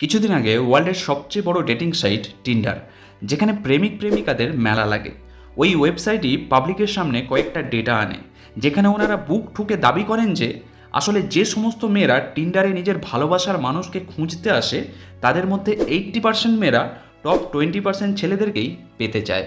কিছুদিন আগে ওয়ার্ল্ডের সবচেয়ে বড় ডেটিং সাইট টিন্ডার যেখানে প্রেমিক প্রেমিকাদের মেলা লাগে। ওই ওয়েবসাইটই পাবলিকের সামনে কয়েকটা ডেটা আনে, যেখানে ওনারা বুক ঠুকে দাবি করেন যে, আসলে যে সমস্ত মেয়েরা টিন্ডারে নিজের ভালোবাসার মানুষকে খুঁজতে আসে, তাদের মধ্যে এইট্টি পার্সেন্ট মেয়েরা টপ টোয়েন্টি পার্সেন্ট ছেলেদেরকেই পেতে চায়।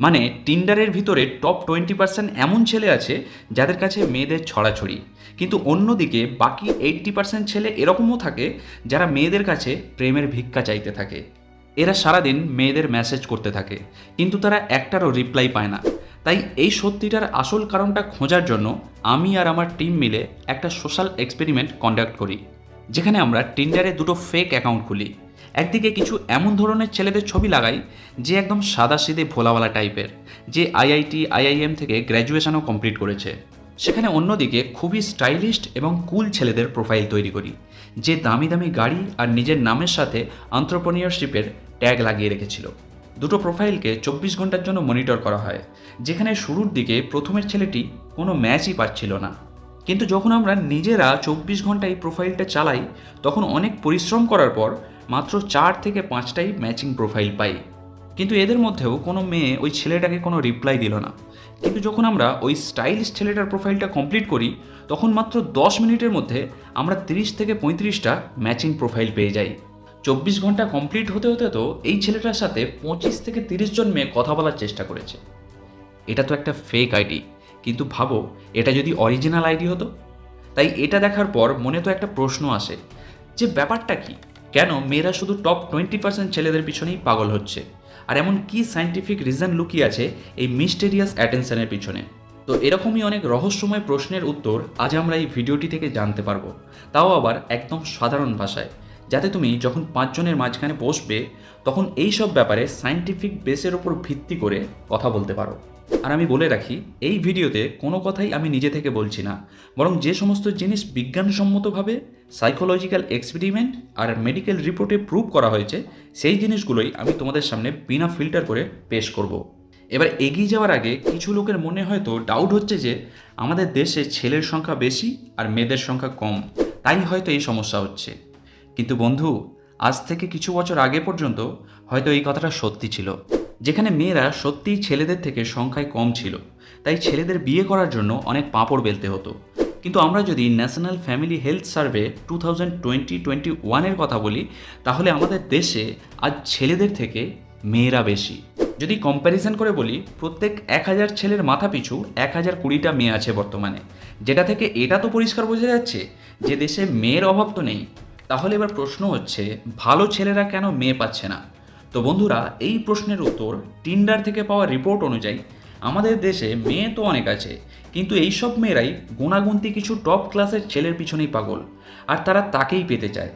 মানে টিন্ডারের ভিতরে টপ টোয়েন্টি পার্সেন্ট এমন ছেলে আছে যাদের কাছে মেয়েদের ছড়াছড়ি। কিন্তু অন্যদিকে বাকি এইট্টি পার্সেন্ট ছেলে এরকমও থাকে যারা মেয়েদের কাছে প্রেমের ভিক্ষা চাইতে থাকে। এরা সারাদিন মেয়েদের মেসেজ করতে থাকে, কিন্তু তারা একটারও রিপ্লাই পায় না। তাই এই সত্যিটার আসল কারণটা খোঁজার জন্য আমি আর আমার টিম মিলে একটা সোশ্যাল এক্সপেরিমেন্ট কন্ডাক্ট করি, যেখানে আমরা টিন্ডারে দুটো ফেক অ্যাকাউন্ট খুলি। একদিকে কিছু এমন ধরনের ছেলেদের ছবি লাগাই যে একদম সাদাসিধে ভোলাওয়ালা টাইপের, যে আইআইটি, আইআইএম থেকে গ্র্যাজুয়েশনও কমপ্লিট করেছে। সেখানে অন্যদিকে খুবই স্টাইলিস্ট এবং কুল ছেলেদের প্রোফাইল তৈরি করি, যে দামি দামি গাড়ি আর নিজের নামের সাথে আন্ত্রপ্রনিয়রশিপের ট্যাগ লাগিয়ে রেখেছিল। দুটো প্রোফাইলকে চব্বিশ ঘণ্টার জন্য মনিটর করা হয়, যেখানে শুরুর দিকে প্রথমের ছেলেটি কোনো ম্যাচই পাচ্ছিল না। কিন্তু যখন আমরা নিজেরা চব্বিশ ঘণ্টা এই প্রোফাইলটা চালাই, তখন অনেক পরিশ্রম করার পর মাত্র চার থেকে পাঁচটাই ম্যাচিং প্রোফাইল পাই। কিন্তু এদের মধ্যেও কোনো মেয়ে ওই ছেলেটাকে কোনো রিপ্লাই দিল না। কিন্তু যখন আমরা ওই স্টাইলিশ ছেলেটার প্রোফাইলটা কমপ্লিট করি, তখন মাত্র দশ মিনিটের মধ্যে আমরা তিরিশ থেকে পঁয়ত্রিশটা ম্যাচিং প্রোফাইল পেয়ে যাই। চব্বিশ ঘণ্টা কমপ্লিট হতে হতে তো এই ছেলেটার সাথে পঁচিশ থেকে তিরিশ জন মেয়ে কথা বলার চেষ্টা করেছে। এটা তো একটা ফেক আইডি কিন্তু ভাবো, এটা যদি অরিজিনাল আইডি হতো? তাই এটা দেখার পর মনে তো একটা প্রশ্ন আসে, যে ব্যাপারটা কি? কেন মেয়েরা শুধু টপ টোয়েন্টি পার্সেন্ট ছেলেদের পিছনেই পাগল হচ্ছে? আর এমন কি সায়েন্টিফিক রিজন লুকিয়ে আছে এই মিস্টেরিয়াস অ্যাটেনশনের পিছনে? তো এরকমই অনেক রহস্যময় প্রশ্নের উত্তর আজ আমরা এই ভিডিওটি থেকে জানতে পারব। তাও আবার একদম সাধারণ ভাষায়। যাতে তুমি যখন পাঁচজনের মাঝখানে বসবে, তখন এই সব ব্যাপারে সায়েন্টিফিক বেসের ওপর ভিত্তি করে কথা বলতে পারো। আর আমি বলে রাখি, এই ভিডিওতে কোনো কথাই আমি নিজে থেকে বলছি না। বরং যে সমস্ত জিনিস বিজ্ঞানসম্মতভাবে সাইকোলজিক্যাল এক্সপেরিমেন্ট আর মেডিকেল রিপোর্টে প্রুভ করা হয়েছে, সেই জিনিসগুলোই আমি তোমাদের সামনে বিনা ফিল্টার করে পেশ করব। এবার এগিয়ে যাওয়ার আগে কিছু লোকের মনে হয়তো ডাউট হচ্ছে যে, আমাদের দেশে ছেলের সংখ্যা বেশি আর মেয়েদের সংখ্যা কম, তাই হয়তো এই সমস্যা হচ্ছে কিন্তু বন্ধু, আজ থেকে কিছু বছর আগে পর্যন্ত হয়তো এই কথাটা সত্যি ছিল, যেখানে মেয়েরা সত্যিই ছেলেদের থেকে সংখ্যায় কম ছিল, তাই ছেলেদের বিয়ে করার জন্য অনেক পাঁপড় বেলতে হতো কিন্তু আমরা যদি national family health survey two thousand twenty twenty ওয়ানের কথা বলি, তাহলে আমাদের দেশে আজ ছেলেদের থেকে মেয়েরা বেশি। যদি কম্প্যারিজন করে বলি, প্রত্যেক এক হাজার ছেলের মাথা পিছু এক হাজার কুড়িটা মেয়ে আছে বর্তমানে। যেটা থেকে এটা তো পরিষ্কার বোঝা যাচ্ছে যে দেশে মেয়ের অভাব তো নেই। তাহলে এবার প্রশ্ন হচ্ছে, ভালো ছেলেরা কেন মেয়ে পাচ্ছে না? তো বন্ধুরা, এই প্রশ্নের উত্তর টিন্ডার থেকে পাওয়া রিপোর্ট অনুযায়ী আমাদের দেশে মেয়ে তো অনেক আছে, কিন্তু এইসব মেয়েরাই গুণাগুন্তি কিছু টপ ক্লাসের ছেলের পিছনেই পাগল, আর তারা তাকেই পেতে চায়,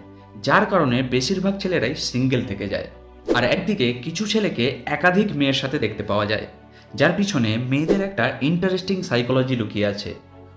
যার কারণে বেশিরভাগ ছেলেরাই সিঙ্গেল থেকে যায়। আর একদিকে কিছু ছেলেকে একাধিক মেয়ের সাথে দেখতে পাওয়া যায়, যার পিছনে মেয়েদের একটা ইন্টারেস্টিং সাইকোলজি লুকিয়ে আছে।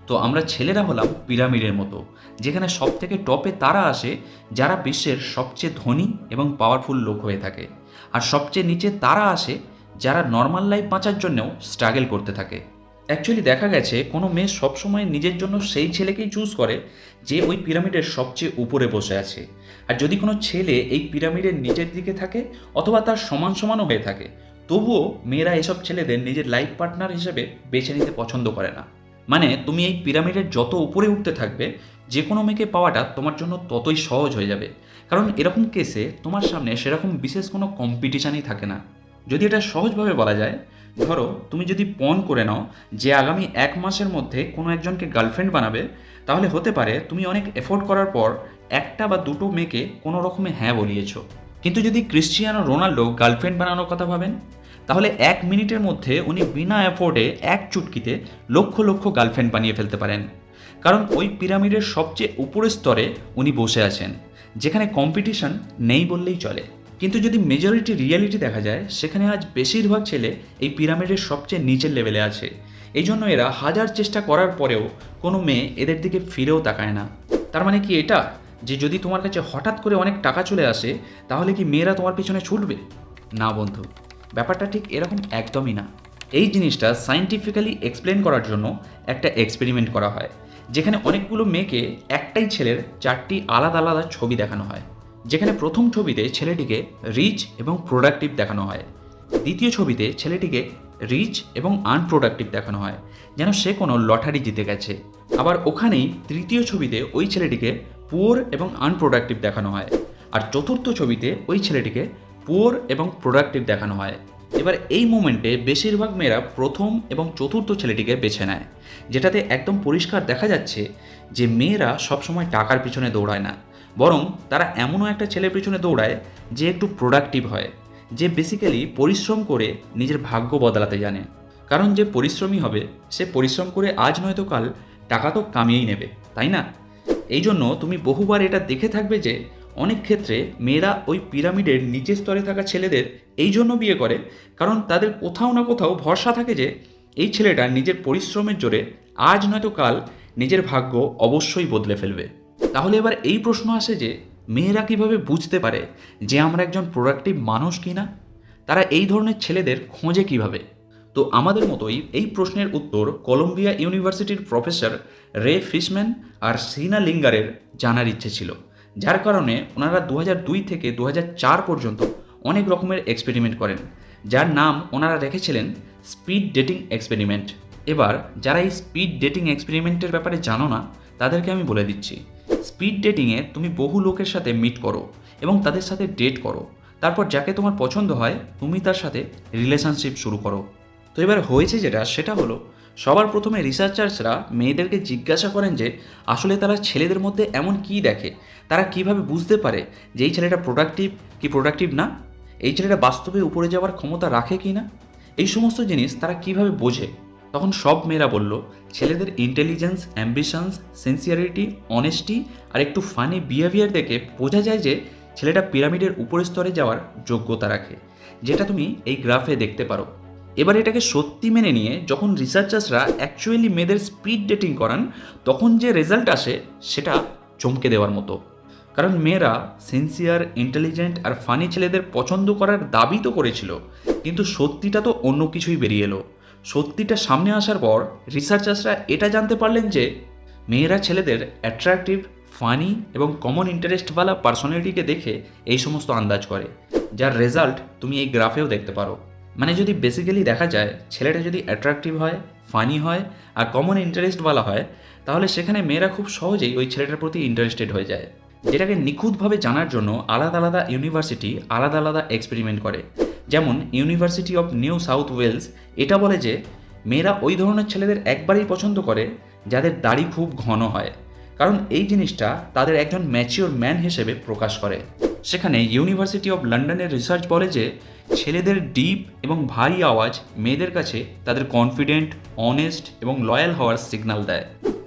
তো আমরা ছেলেরা হলাম পিরামিডের মতো, যেখানে সব থেকে টপে তারা আসে, যারা বিশ্বের সবচেয়ে ধনী এবং পাওয়ারফুল লোক হয়ে থাকে, আর সবচেয়ে নিচে তারা আসে যারা নর্মাল লাইফ বাঁচার জন্যও স্ট্রাগল করতে থাকে। অ্যাকচুয়ালি দেখা গেছে, কোনো মেয়ে সবসময় নিজের জন্য সেই ছেলেকেই চুজ করে যে ওই পিরামিডের সবচেয়ে উপরে বসে আছে। আর যদি কোনো ছেলে এই পিরামিডের নিচের দিকে থাকে অথবা তার সমান সমানও হয়ে থাকে, তবুও মেয়েরা এসব ছেলেদের নিজের লাইফ পার্টনার হিসেবে বেছে নিতে পছন্দ করে না। মানে তুমি এই পিরামিডের যত উপরে উঠতে থাকবে যে কোনো মেয়েকে পাওয়াটা তোমার জন্য ততই সহজ হয়ে যাবে। কারণ এরকম কেসে তোমার সামনে সেরকম বিশেষ কোনো কম্পিটিশানই থাকে না। যদি এটা সহজভাবে বলা যায়, ধরো তুমি যদি পণ করে নাও যে আগামী এক মাসের মধ্যে কোনো একজনকে গার্লফ্রেন্ড বানাবে, তাহলে হতে পারে তুমি অনেক এফোর্ড করার পর একটা বা দুটো মেয়েকে কোনো রকমে হ্যাঁ বলিয়েছ। কিন্তু যদি ক্রিশ্চিয়ানো রোনাল্ডো গার্লফ্রেন্ড বানানোর কথা ভাবেন, তাহলে এক মিনিটের মধ্যে উনি বিনা অ্যাফোর্ডে এক চুটকিতে লক্ষ লক্ষ গার্লফ্রেন্ড বানিয়ে ফেলতে পারেন। কারণ ওই পিরামিডের সবচেয়ে উপরের স্তরে উনি বসে আছেন, যেখানে কম্পিটিশন নেই বললেই চলে। কিন্তু যদি মেজরিটি রিয়ালিটি দেখা যায়, সেখানে আজ বেশিরভাগ ছেলে এই পিরামিডের সবচেয়ে নিচের লেভেলে আছে। এই জন্য এরা হাজার চেষ্টা করার পরেও কোনো মেয়ে এদের দিকে ফিরেও তাকায় না। তার মানে কি এটা? যে যদি তোমার কাছে হঠাৎ করে অনেক টাকা চলে আসে, তাহলে কি মেয়েরা তোমার পিছনে ছুটবে? না বন্ধু, ব্যাপারটা ঠিক এরকম একদমই না। এই জিনিসটা সায়েন্টিফিক্যালি এক্সপ্লেন করার জন্য একটা এক্সপেরিমেন্ট করা হয়, যেখানে অনেকগুলো মেয়েকে একটাই ছেলের চারটি আলাদা আলাদা ছবি দেখানো হয়। যেখানে প্রথম ছবিতে ছেলেটিকে রিচ এবং প্রোডাক্টিভ দেখানো হয়। দ্বিতীয় ছবিতে ছেলেটিকে রিচ এবং আনপ্রোডাক্টিভ দেখানো হয়, যেন সে কোনো লটারি জিতে গেছে। আবার ওখানেই তৃতীয় ছবিতে ওই ছেলেটিকে পুয়ার এবং আনপ্রোডাক্টিভ দেখানো হয় আর চতুর্থ ছবিতে ওই ছেলেটিকে পুয়োর এবং প্রোডাক্টিভ দেখানো হয়। এবার এই মোমেন্টে বেশিরভাগ মেয়েরা প্রথম এবং চতুর্থ ছেলেটিকে বেছে নেয়, যেটাতে একদম পরিষ্কার দেখা যাচ্ছে যে মেয়েরা সবসময় টাকার পিছনে দৌড়ায় না। বরং তারা এমনও একটা ছেলের পিছনে দৌড়ায় যে একটু প্রোডাক্টিভ হয়, যে বেসিক্যালি পরিশ্রম করে নিজের ভাগ্য বদলাতে জানে। কারণ যে পরিশ্রমী হবে, সে পরিশ্রম করে আজ নয়তো কাল টাকা তো কামিয়েই নেবে, তাই না? এই জন্য তুমি বহুবার এটা দেখে থাকবে যে অনেক ক্ষেত্রে মেয়েরা ওই পিরামিডের নিচের স্তরে থাকা ছেলেদের এই জন্য বিয়ে করে, কারণ তাদের কোথাও না কোথাও ভরসা থাকে যে এই ছেলেটা নিজের পরিশ্রমের জোরে আজ নয়তো কাল নিজের ভাগ্য অবশ্যই বদলে ফেলবে। তাহলে এবার এই প্রশ্ন আসে যে, মেয়েরা কীভাবে বুঝতে পারে যে আমরা একজন প্রোডাক্টিভ মানুষ কিনা তারা এই ধরনের ছেলেদের খোঁজে কীভাবে? তো আমাদের মতোই এই প্রশ্নের উত্তর কলম্বিয়া ইউনিভার্সিটির প্রফেসর রে ফিশম্যান আর সিনা লিঙ্গারের জানার ইচ্ছে ছিল, যার কারণে ওনারা দু থেকে দু হাজার চার পর্যন্ত অনেক রকমের এক্সপেরিমেন্ট করেন, যার নাম ওনারা রেখেছিলেন স্পিড ডেটিং এক্সপেরিমেন্ট এবার যারা এই স্পিড ডেটিং এক্সপেরিমেন্টের ব্যাপারে জানো না, তাদেরকে আমি বলে দিচ্ছি স্পিড ডেটিংয়ে তুমি বহু লোকের সাথে মিট করো এবং তাদের সাথে ডেট করো। তারপর যাকে তোমার পছন্দ হয়, তুমি তার সাথে রিলেশনশিপ শুরু করো। তো এবার হয়েছে যেটা, সেটা হলো, সবার প্রথমে রিসার্চার্সরা মেয়েদেরকে জিজ্ঞাসা করেন যে, আসলে তারা ছেলেদের মধ্যে এমন কি দেখে? তারা কীভাবে বুঝতে পারে যে এই ছেলেটা প্রোডাক্টিভ কি প্রোডাক্টিভ না? এই ছেলেটা বাস্তবে উপরে যাওয়ার ক্ষমতা রাখে কি না এই সমস্ত জিনিস তারা কীভাবে বোঝে? তখন সব মেয়েরা বলল, ছেলেদের ইন্টেলিজেন্স অ্যাম্বিশনস সিনসিয়ারিটি অনেস্টি আর একটু ফানি বিহেভিয়ার দেখে বোঝা যায় যে ছেলেটা পিরামিডের উপরের স্তরে যাওয়ার যোগ্যতা রাখে, যেটা তুমি এই গ্রাফে দেখতে পারো। এবার এটাকে সত্যি মেনে নিয়ে যখন রিসার্চার্সরা অ্যাকচুয়ালি মেয়েদের স্পিড ডেটিং করান, তখন যে রেজাল্ট আসে সেটা চমকে দেওয়ার মতো। কারণ মেয়েরা সিনসিয়ার ইন্টেলিজেন্ট আর ফানি ছেলেদের পছন্দ করার দাবি তো করেছিল, কিন্তু সত্যিটা তো অন্য কিছুই বেরিয়ে এলো। সত্যিটা সামনে আসার পর রিসার্চার্সরা এটা জানতে পারলেন যে মেয়েরা ছেলেদের অ্যাট্রাকটিভ ফানি এবং কমন ইন্টারেস্টওয়ালা পার্সোনালিটিকে দেখে এই সমস্ত আন্দাজ করে, যার রেজাল্ট তুমি এই গ্রাফেও দেখতে পারো। মানে যদি বেসিক্যালি দেখা যায় ছেলেটা যদি অ্যাট্রাকটিভ হয় ফানি হয় আর কমন ইন্টারেস্টওয়ালা হয়, তাহলে সেখানে মেয়েরা খুব সহজেই ওই ছেলেটার প্রতি ইন্টারেস্টেড হয়ে যায়। যেটাকে নিখুঁতভাবে জানার জন্য আলাদা আলাদা ইউনিভার্সিটি আলাদা আলাদা এক্সপেরিমেন্ট করে। যেমন university of New South Wales এটা বলে যে, মেয়েরা ওই ধরনের ছেলেদের একবারেই পছন্দ করে যাদের দাড়ি খুব ঘন হয়। কারণ এই জিনিসটা তাদের একজন ম্যাচিওর ম্যান হিসেবে প্রকাশ করে। সেখানে ইউনিভার্সিটি অফ লন্ডনের রিসার্চ বলে যে, ছেলেদের ডিপ এবং ভারী আওয়াজ মেয়েদের কাছে তাদের কনফিডেন্ট অনেস্ট এবং লয়াল হওয়ার সিগন্যাল দেয়।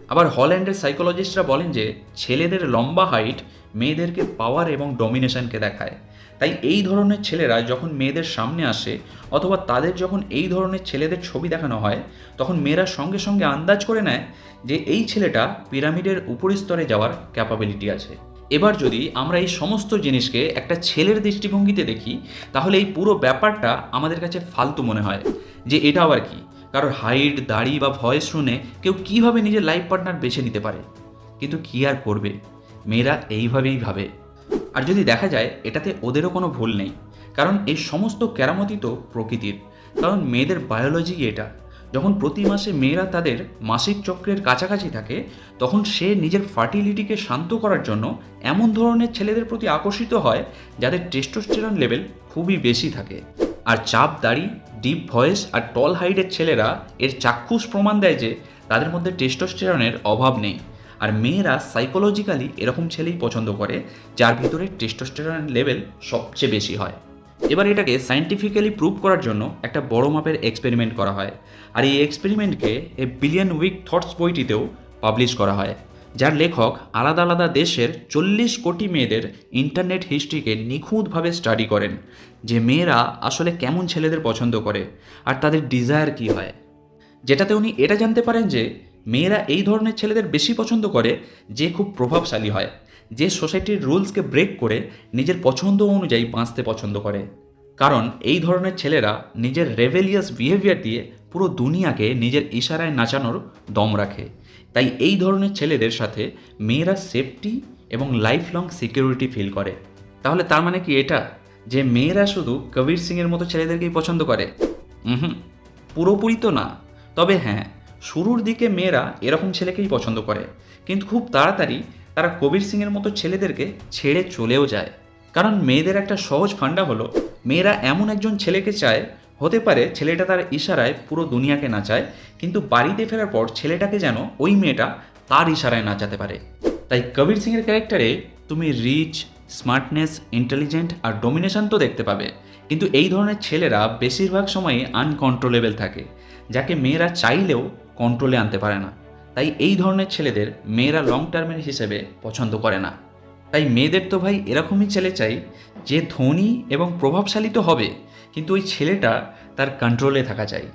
আবার হল্যান্ডের সাইকোলজিস্টরা বলেন যে, ছেলেদের লম্বা হাইট মেয়েদেরকে পাওয়ার এবং ডমিনেশনকে দেখায়। তাই এই ধরনের ছেলেরা যখন মেয়েদের সামনে আসে অথবা তাদের যখন এই ধরনের ছেলেদের ছবি দেখানো হয়, তখন মেয়েরা সঙ্গে সঙ্গে আন্দাজ করে নেয় যে এই ছেলেটা পিরামিডের উপরি স্তরে যাওয়ার ক্যাপাবিলিটি আছে। এবার যদি আমরা এই সমস্ত জিনিসকে একটা ছেলের দৃষ্টিভঙ্গিতে দেখি, তাহলে এই পুরো ব্যাপারটা আমাদের কাছে ফালতু মনে হয়। যে এটা আবার কি, কারোর হাইট, দাড়ি বা ভয়েস শুনে কেউ কীভাবে নিজের লাইফ পার্টনার বেছে নিতে পারে? কিন্তু কি আর করবে? মেয়েরা এইভাবেই ভাবে। আর যদি দেখা যায়, এটাতে ওদেরও কোনো ভুল নেই। কারণ এই সমস্ত কেরামতি তো প্রকৃতির। কারণ মেয়েদের বায়োলজি এটা। যখন প্রতি মাসে মেয়েরা তাদের মাসিক চক্রের কাছাকাছি থাকে, তখন সে নিজের ফার্টিলিটিকে শান্ত করার জন্য এমন ধরনের ছেলেদের প্রতি আকর্ষিত হয়, যাদের টেস্টোস্টেরন লেভেল খুবই বেশি থাকে। আর চাপ, দাড়ি ডিপ ভয়েস আর টল হাইটের ছেলেরা এর চাক্ষুষ প্রমাণ দেয় যে তাদের মধ্যে টেস্টোস্টেরনের অভাব নেই। আর মেয়েরা সাইকোলজিক্যালি এরকম ছেলেই পছন্দ করে, যার ভিতরে টেস্টোস্টেরন লেভেল সবচেয়ে বেশি হয়। এবার এটাকে সায়েন্টিফিক্যালি প্রুভ করার জন্য একটা বড় মাপের এক্সপেরিমেন্ট করা হয়। আর এই এক্সপেরিমেন্টকে এ বিলিয়ন উইক থটস বইটিতেও পাবলিশ করা হয়, যার লেখক আলাদা আলাদা দেশের চল্লিশ কোটি মেয়েদের ইন্টারনেট হিস্ট্রিকে নিখুঁতভাবে স্টাডি করেন, যে মেয়েরা আসলে কেমন ছেলেদের পছন্দ করে, আর তাদের ডিজায়ার কী হয়। যেটাতে উনি এটা জানতে পারেন যে মেয়েরা এই ধরনের ছেলেদের বেশি পছন্দ করে যে খুব প্রভাবশালী হয়, যে সোসাইটির রুলসকে ব্রেক করে নিজের পছন্দ অনুযায়ী বাঁচতে পছন্দ করে। কারণ এই ধরনের ছেলেরা নিজের রেভেলিয়াস বিহেভিয়ার দিয়ে পুরো দুনিয়াকে নিজের ইশারায় নাচানোর দম রাখে। তাই এই ধরনের ছেলেদের সাথে মেয়েরা সেফটি এবং লাইফ লং সিকিউরিটি ফিল করে। তাহলে তার মানে কি এটা? যে মেয়েরা শুধু কবির সিংয়ের মতো ছেলেদেরকেই পছন্দ করে? হুম পুরোপুরি তো না। তবে হ্যাঁ শুরুর দিকে মেয়েরা এরকম ছেলেকেই পছন্দ করে, কিন্তু খুব তাড়াতাড়ি তারা কবির সিংয়ের মতো ছেলেদেরকে ছেড়ে চলেও যায়। কারণ মেয়েদের একটা সহজ ফান্ডা হলো, মেয়েরা এমন একজন ছেলেকে চায়, হতে পারে ছেলেটা তার ইশারায় পুরো দুনিয়াকে নাচায়, কিন্তু বাড়িতে ফেরার পর ছেলেটাকে যেন ওই মেয়েটা তার ইশারায় নাচাতে পারে। তাই কবির সিংয়ের ক্যারেক্টারে তুমি রিচ, স্মার্টনেস, ইন্টেলিজেন্ট আর ডোমিনেশন তো দেখতে পাবে, কিন্তু এই ধরনের ছেলেরা বেশিরভাগ সময়ই আনকন্ট্রোলেবল থাকে, যাকে মেয়েরা চাইলেও কন্ট্রোলে আনতে পারে না। তাই এই ধরনের ছেলেদের মেয়েরা লং টার্মের হিসেবে পছন্দ করে না। তাই মেয়েদের তো ভাই এরকমই ছেলে চাই যে ধনী এবং প্রভাবশালী তো হবে, কিন্তু ওই ছেলেটা তার কন্ট্রোলে থাকা চাই।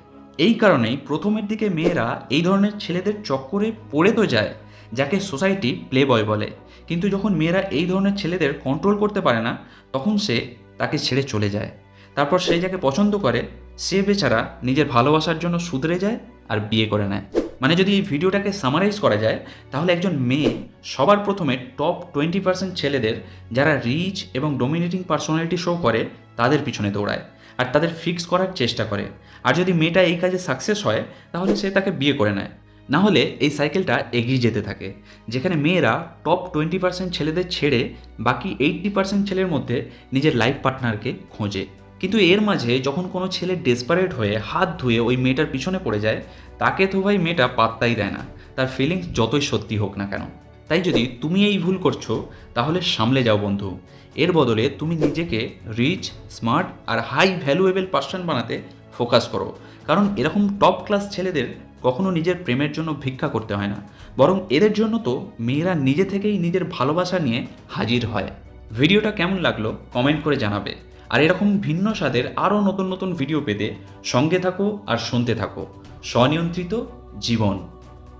এই কারণেই প্রথমের দিকে মেয়েরা এই ধরনের ছেলেদের চক্করে পড়ে তো যায়, যাকে সোসাইটি প্লে বয় বলে। কিন্তু যখন মেয়েরা এই ধরনের ছেলেদের কন্ট্রোল করতে পারে না, তখন সে তাকে ছেড়ে চলে যায়। তারপর সে যাকে পছন্দ করে, সে বেচারা নিজের ভালোবাসার জন্য শুধরে যায় আর বিয়ে করে নেয়। মানে যদি এই ভিডিওটাকে সামারাইজ করা যায়, তাহলে একজন মেয়ে সবার প্রথমে টপ টোয়েন্টি পার্সেন্ট ছেলেদের যারা রিচ এবং ডোমিনেটিং পার্সোনালিটি শো করে, তাদের পিছনে দৌড়ায় আর তাদের ফিক্স করার চেষ্টা করে। আর যদি মেয়েটা এই কাজে সাকসেস হয়, তাহলে সে তাকে বিয়ে করে নেয়। না হলে এই সাইকেলটা এগিয়ে যেতে থাকে, যেখানে মেয়েরা টপ টোয়েন্টি পার্সেন্ট ছেলেদের ছেড়ে বাকি এইট্টি পার্সেন্ট ছেলের মধ্যে নিজের লাইফ পার্টনারকে খোঁজে। কিন্তু এর মাঝে যখন কোনো ছেলে ডেসপারেট হয়ে হাত ধুয়ে ওই মেয়েটার পিছনে পড়ে যায়, তাকে তো ভাই মেয়েটা পাত্তাই দেয় না। তার ফিলিংস যতই সত্যি হোক না কেন। তাই যদি তুমি এই ভুল করছ, তাহলে সামলে যাও বন্ধু। এর বদলে তুমি নিজেকে রিচ স্মার্ট আর হাই ভ্যালুয়েবল পার্সন বানাতে ফোকাস করো। কারণ এরকম টপ ক্লাস ছেলেদের কখনো নিজের প্রেমের জন্য ভিক্ষা করতে হয় না। বরং এদের জন্য তো মেয়েরা নিজে থেকেই নিজের ভালোবাসা নিয়ে হাজির হয়। ভিডিওটা কেমন লাগল কমেন্ট করে জানাবে। আর এরকম ভিন্ন স্বাদের আরও নতুন নতুন ভিডিও পেতে সঙ্গে থাকো আর শুনতে থাকো। স্বনিয়ন্ত্রিত জীবন।